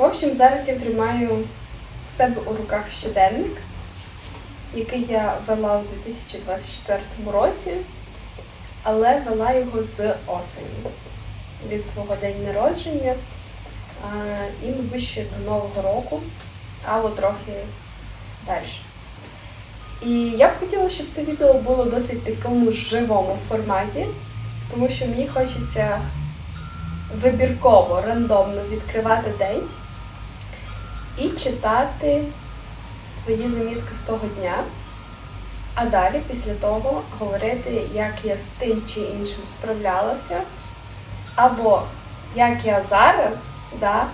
В общем, зараз я тримаю в себе у руках щоденник, який я вела у 2024 році, але вела його з осені від свого день народження і, мабуть, ще до Нового року, або трохи далі. І я б хотіла, щоб це відео було досить такому живому форматі, тому що мені хочеться вибірково, рандомно відкривати день і читати свої замітки з того дня, а далі після того говорити, як я з тим чи іншим справлялася, або як я зараз да,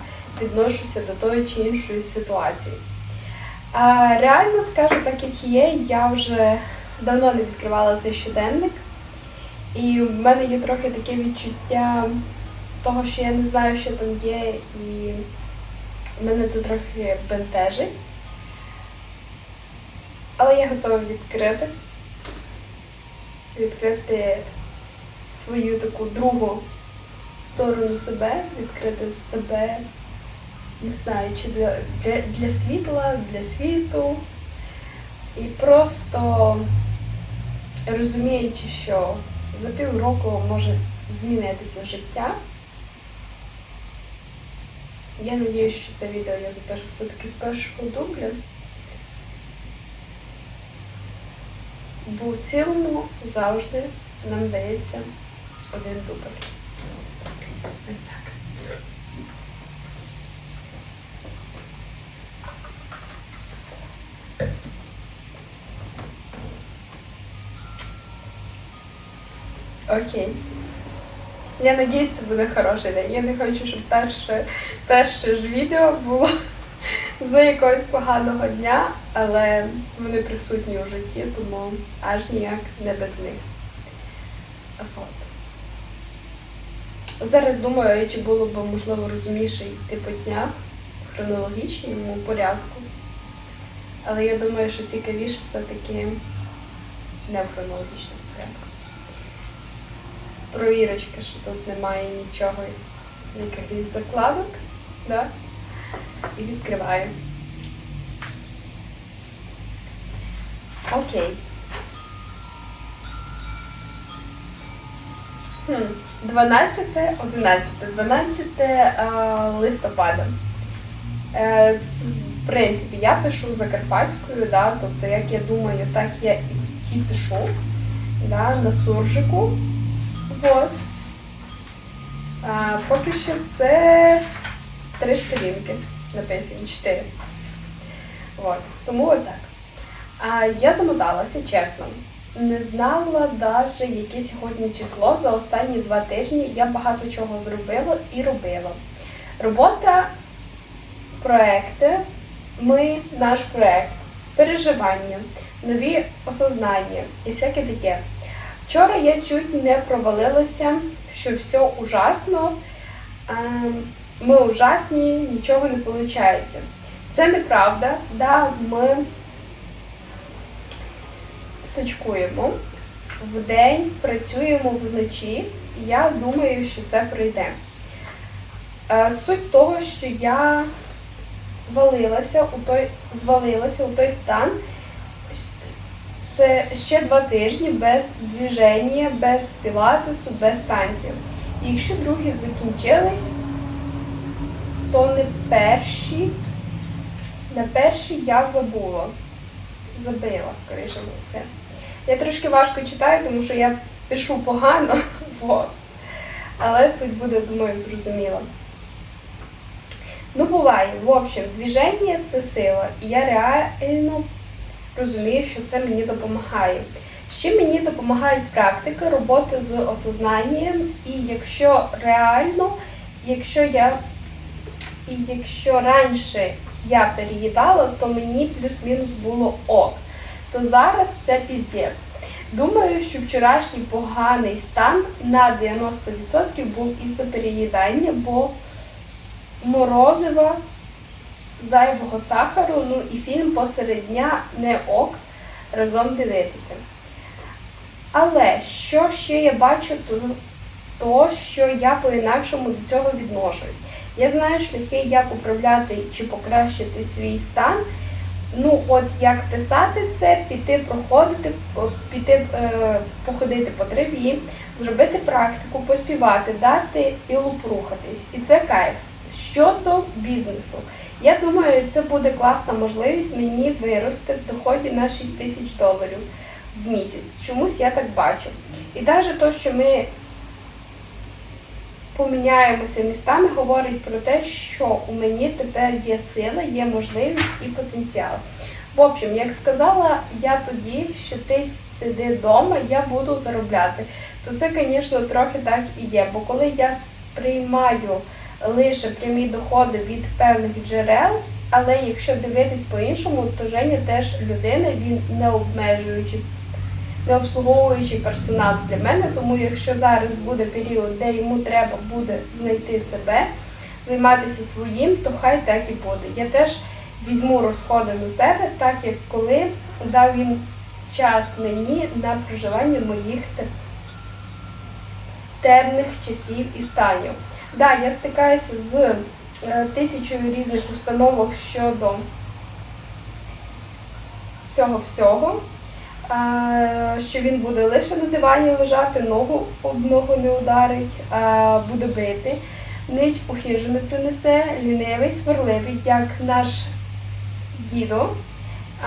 відношуся до тої чи іншої ситуації. А, реально скажу так, як є, я вже давно не відкривала цей щоденник, і в мене є трохи таке відчуття того, що я не знаю, що там є, і мене це трохи бентежить. Але я готова відкрити. Відкрити свою таку другу сторону себе, відкрити себе, не знаю, чи для, для, для світла, для світу. І просто розуміючи, що за півроку може змінитися життя. Я сподіваюся, що це відео я запишу все-таки з першого дубля. Бо в цілому завжди нам дається один дубль. Ось так. Окей. Я надіюсь, це буде хороший день. Я не хочу, щоб перше, перше ж відео було за якогось поганого дня, але вони присутні у житті, тому аж ніяк не без них. От. Зараз думаю, чи було б можливо розумніше йти по днях в хронологічному порядку. Але я думаю, що цікавіше все-таки не в хронологічному порядку. Провірочка, що тут немає нічого, якихось закладок. Да? І відкриваю. Окей. Хм. 12, 11, 12 е, листопада. Е, В принципі, я пишу закарпатською, да, тобто, як я думаю, так я і пишу да, на суржику. Вот. А, поки що це три сторінки написані, чотири. Вот. Тому отак. А, я замоталася, чесно. Не знала навіть, яке сьогодні число. За останні два тижні я багато чого зробила і робила. Робота, проекти, ми, наш проект, переживання, нові осознання і всяке таке. Вчора я чуть не провалилася, що все ужасно, ем, ми ужасні, нічого не виходить. Це неправда, да, ми сачкуємо, вдень працюємо вночі, і я думаю, що це пройде. Е, Суть того, що я валилася у той, звалилася у той стан, це ще два тижні без движення, без пілатесу, без танців. І якщо другі закінчились, то не перші, на перші я забула. Забила, скоріше за все. Я трошки важко читаю, тому що я пишу погано, вот. але суть буде, думаю, зрозуміла. Ну, буває. В общем, движення це сила. І я реально розумію, що це мені допомагає. Ще мені допомагають практики роботи з осознанням, і якщо реально, якщо я і якщо раніше я переїдала, то мені плюс-мінус було ок. То зараз це піздець. Думаю, що вчорашній поганий стан на 90% був із-за переїдання, бо морозива, зайвого сахару, ну і фільм посеред дня не ок разом дивитися. Але що ще я бачу, то, то що я по-інакшому до цього відношусь. Я знаю шляхи, як управляти чи покращити свій стан. Ну, от як писати це, піти проходити, піти е, походити по траві, зробити практику, поспівати, дати тілу порухатись. І це кайф. Щодо бізнесу, я думаю, це буде класна можливість мені вирости в доході на 6 тисяч доларів в місяць. Чомусь я так бачу. І навіть те, що ми поміняємося містами, говорить про те, що у мені тепер є сила, є можливість і потенціал. В общем, як сказала я тоді, що ти сиди вдома, я буду заробляти. То це, звісно, трохи так і є. Бо коли я сприймаю лише прямі доходи від певних джерел, але якщо дивитись по-іншому, то Женя теж людина, він не обмежуючи не обслуговуючий персонал для мене. Тому якщо зараз буде період, де йому треба буде знайти себе, займатися своїм, то хай так і буде. Я теж візьму розходи на себе, так як коли дав він час мені на проживання моїх те- темних часів і станів. Да, я стикаюся з е, тисячою різних установок щодо цього всього що він буде лише на дивані лежати, ногу об ногу не ударить, буде бити, нич у хижу не принесе, лінивий, сварливий, як наш дідо.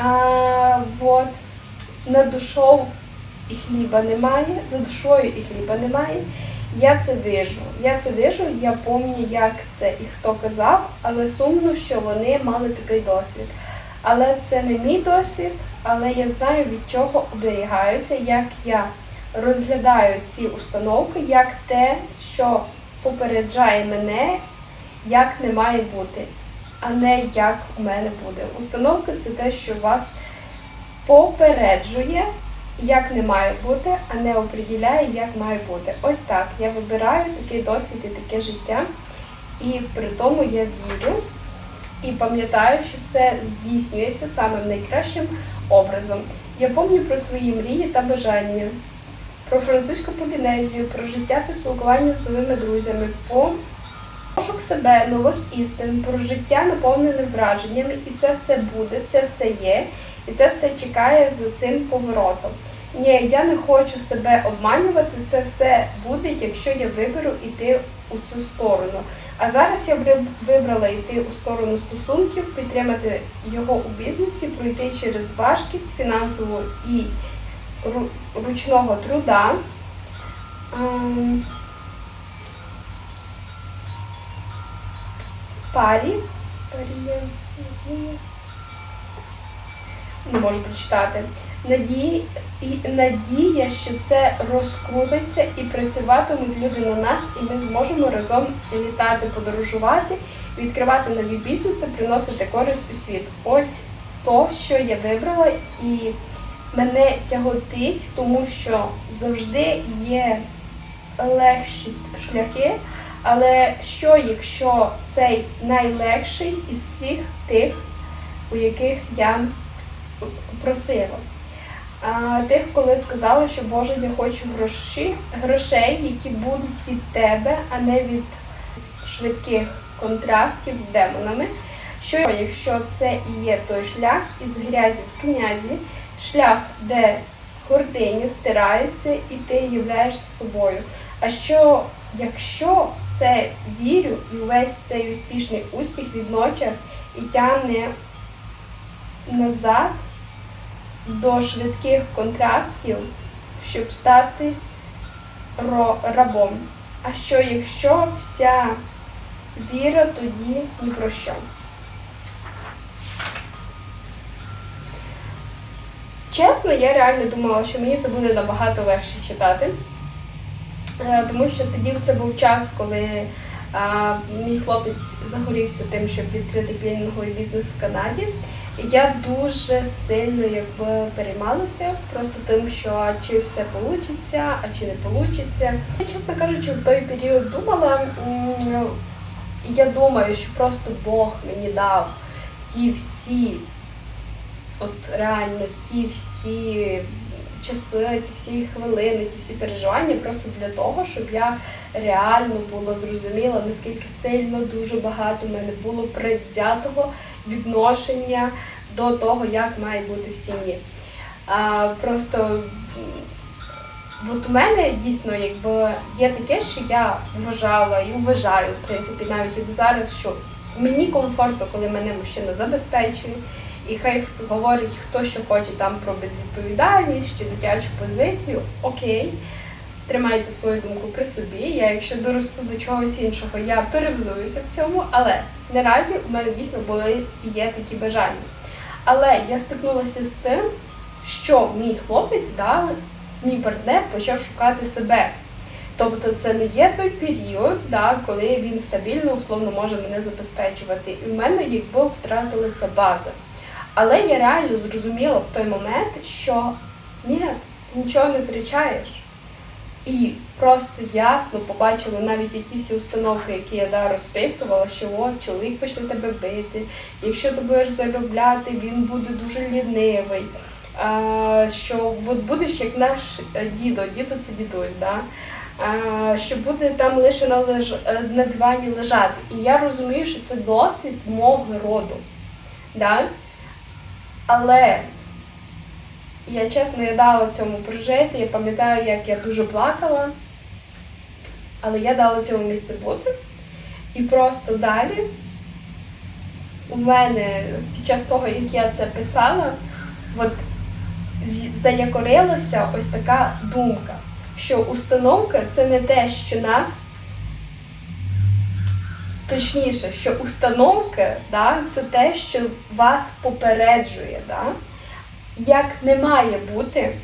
А, вот. Над душою і хліба немає, за душою і хліба немає. Я це вижу. Я це вижу, я пам'ятаю, як це і хто казав, але сумно, що вони мали такий досвід. Але це не мій досвід, але я знаю, від чого оберігаюся, як я розглядаю ці установки, як те, що попереджає мене, як не має бути, а не як у мене буде. Установка це те, що вас попереджує, як не має бути, а не оприділяє, як має бути. Ось так. Я вибираю такий досвід і таке життя, і при тому я вірю. І пам'ятаю, що все здійснюється самим найкращим образом. Я пам'ятаю про свої мрії та бажання, про французьку полінезію, про життя та спілкування з новими друзями, про пошук себе, нових істин, про життя наповнене враженнями, і це все буде, це все є, і це все чекає за цим поворотом. Ні, я не хочу себе обманювати, це все буде, якщо я виберу йти у цю сторону. А зараз я вибрала йти у сторону стосунків, підтримати його у бізнесі, пройти через важкість фінансову і ручного труда. Ем, Парі. Парі. Не можу прочитати. Надії, надія, що це розкрутиться і працюватимуть люди на нас, і ми зможемо разом літати, подорожувати, відкривати нові бізнеси, приносити користь у світ. Ось то, що я вибрала, і мене тяготить, тому що завжди є легші шляхи. Але що, якщо цей найлегший із всіх тих, у яких я просила? А, тих, коли сказала, що Боже, я хочу гроші, грошей, які будуть від тебе, а не від швидких контрактів з демонами. Що якщо це і є той шлях із грязі в князі, шлях, де гординя стирається і ти являєшся собою. А що якщо це вірю і весь цей успішний успіх відночас і тягне назад до швидких контрактів, щоб стати рабом. А що якщо вся віра тоді ні про що? Чесно, я реально думала, що мені це буде набагато легше читати. Е, Тому що тоді це був час, коли мій хлопець загорівся тим, щоб відкрити клінінговий бізнес в Канаді. Я дуже сильно якби переймалася просто тим, що чи все вийде, а чи не вийде. Я, чесно кажучи, в той період думала, я думаю, що просто Бог мені дав ті всі, от реально ті всі часи, ті всі хвилини, ті всі переживання просто для того, щоб я реально була зрозуміла, наскільки сильно дуже багато в мене було предвзятого відношення до того, як має бути в сім'ї. Просто от у мене дійсно якби є таке, що я вважала і вважаю, в принципі, навіть і зараз, що мені комфортно, коли мене мужчина забезпечує, і хай хто говорить, хто що хоче там про безвідповідальність чи дитячу позицію, окей. Тримайте свою думку при собі. Я, якщо доросту до чогось іншого, я перевзуюся в цьому, але наразі у мене дійсно були є такі бажання. Але я стикнулася з тим, що мій хлопець, да, мій партнер почав шукати себе. Тобто це не є той період, да, коли він стабільно, условно може мене забезпечувати. І в мене якби втратилася база. Але я реально зрозуміла в той момент, що ні, ти нічого не втрачаєш. І просто ясно побачила навіть які всі установки, які я да, розписувала, що от чоловік почне тебе бити, якщо ти будеш заробляти, він буде дуже лінивий. А, що от будеш як наш е, дідо, дідо це дідусь, да? а, що буде там лише на, леж... е, на дивані лежати. І я розумію, що це досвід мого роду. Да? Але я чесно я дала цьому прожити. Я пам'ятаю, як я дуже плакала, але я дала цьому місце бути. І просто далі у мене під час того, як я це писала, от заякорилася ось така думка, що установка це не те, що нас. Точніше, що установка да, це те, що вас попереджує, да, як не має бути,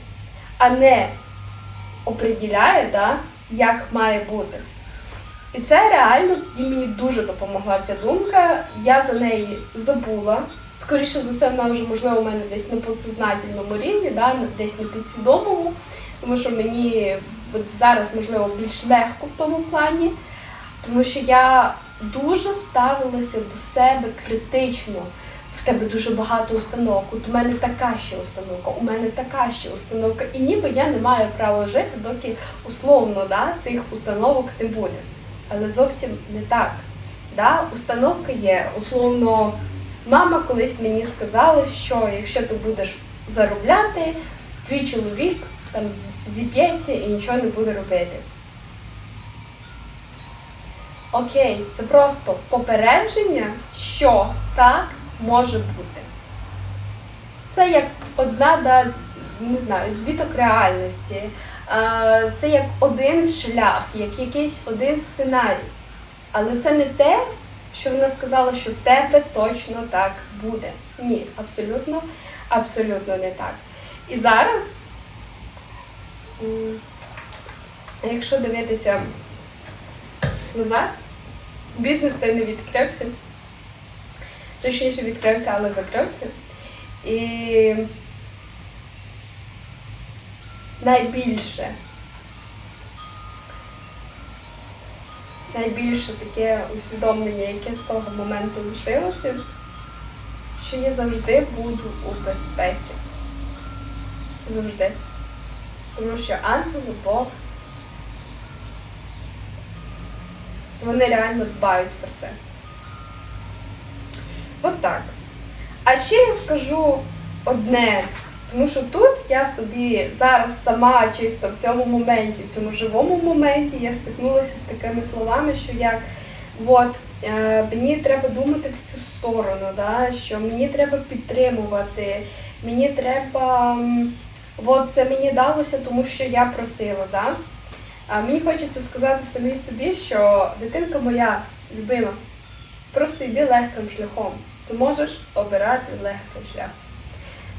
а не оприділяє, да, як має бути. І це реально і мені дуже допомогла ця думка. Я за неї забула. Скоріше за все, вона вже можливо у мене десь на підсознательному рівні, да, десь на підсвідомому, тому що мені от зараз можливо більш легко в тому плані, тому що я дуже ставилася до себе критично. Тебе дуже багато установок, от у мене така ще установка, у мене така ще установка. І ніби я не маю права жити, доки условно да, цих установок не буде. Але зовсім не так. Да? Установка є. Условно, мама колись мені сказала, що якщо ти будеш заробляти, твій чоловік там зіп'ється і нічого не буде робити. Окей, це просто попередження, що так може бути. Це як одна да, не знаю, звіток реальності. Це як один шлях, як якийсь один сценарій. Але це не те, що вона сказала, що в тебе точно так буде. Ні, абсолютно, абсолютно не так. І зараз, якщо дивитися назад, бізнес той не відкрився. Точніше відкрився, але закрився. І найбільше, найбільше таке усвідомлення, яке з того моменту лишилося, що я завжди буду у безпеці. Завжди. Тому що ангел, Бог, вони реально дбають про це. От так. А ще я скажу одне, тому що тут я собі зараз сама чисто в цьому моменті, в цьому живому моменті, я стикнулася з такими словами, що як от, е, мені треба думати в цю сторону, да, що мені треба підтримувати, мені треба. От це мені далося, тому що я просила. Да? А мені хочеться сказати самій собі, що дитинка моя любима, просто йди легким шляхом. Ти можеш обирати легкий шлях.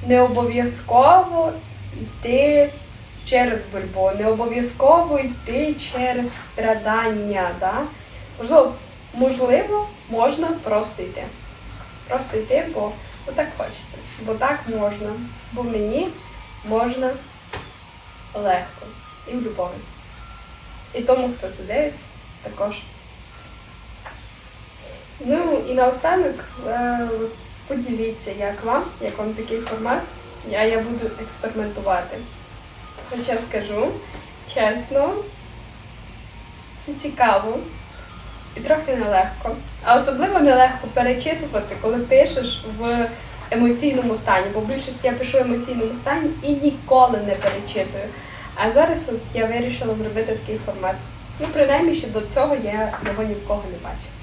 Не обов'язково йти через боротьбу, не обов'язково йти через страдання. Да? Можливо, можливо, можна просто йти. Просто йти, бо, так хочеться, бо так можна, бо мені можна легко і в любові. І тому, хто це дивиться, також. Ну і наостанок е, поділіться, як вам, як вам такий формат. Я, я буду експериментувати. Хоча скажу, чесно, це цікаво і трохи нелегко. А особливо нелегко перечитувати, коли пишеш в емоційному стані. Бо в більшості я пишу в емоційному стані і ніколи не перечитую. А зараз от я вирішила зробити такий формат. Ну, принаймні, ще до цього я його ні в кого не бачила.